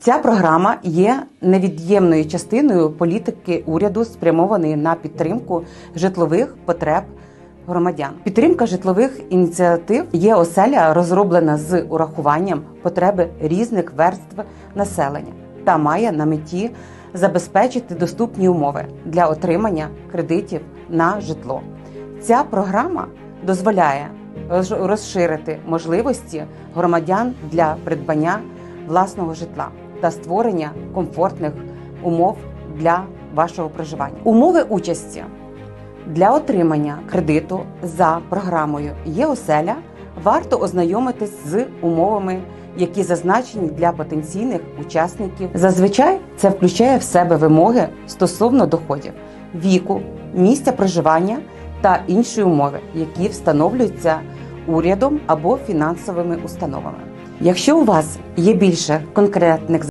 Ця програма є невід'ємною частиною політики уряду, спрямованої на підтримку житлових потреб громадян. Підтримка житлових ініціатив є оселя, розроблена з урахуванням потреби різних верств населення та має на меті забезпечити доступні умови для отримання кредитів на житло. Ця програма дозволяє розширити можливості громадян для придбання власного житла та створення комфортних умов для вашого проживання. Умови участі для отримання кредиту за програмою є оселя. Варто ознайомитись з умовами, які зазначені для потенційних учасників. Зазвичай це включає в себе вимоги стосовно доходів, віку, місця проживання та інші умови, які встановлюються урядом або фінансовими установами. Якщо у вас є більше конкретних